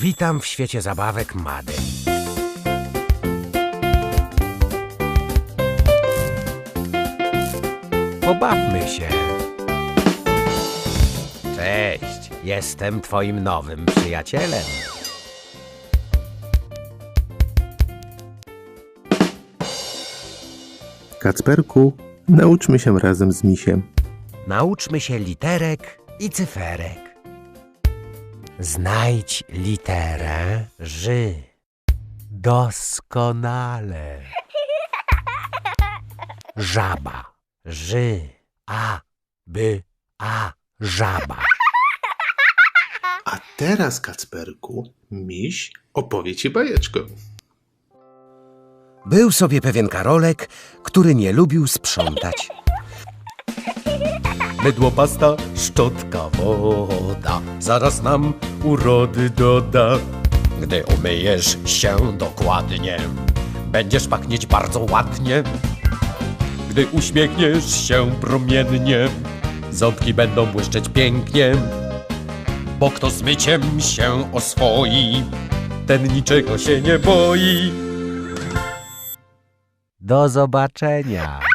Witam w świecie zabawek Mady. Pobawmy się. Cześć, jestem twoim nowym przyjacielem. Kacperku, nauczmy się razem z misiem. Nauczmy się literek i cyferek. Znajdź literę Ży. Doskonale. Żaba. Ży. A. By. A. Żaba. A teraz, Kacperku, miś opowie ci bajeczkę. Był sobie pewien Karolek, który nie lubił sprzątać. Mydło, pasta, szczotka, woda Zaraz nam urody doda. Gdy umyjesz się dokładnie Będziesz pachnieć bardzo ładnie. Gdy uśmiechniesz się promiennie Ząbki będą błyszczeć pięknie Bo kto z myciem się oswoi Ten niczego się nie boi. Do zobaczenia.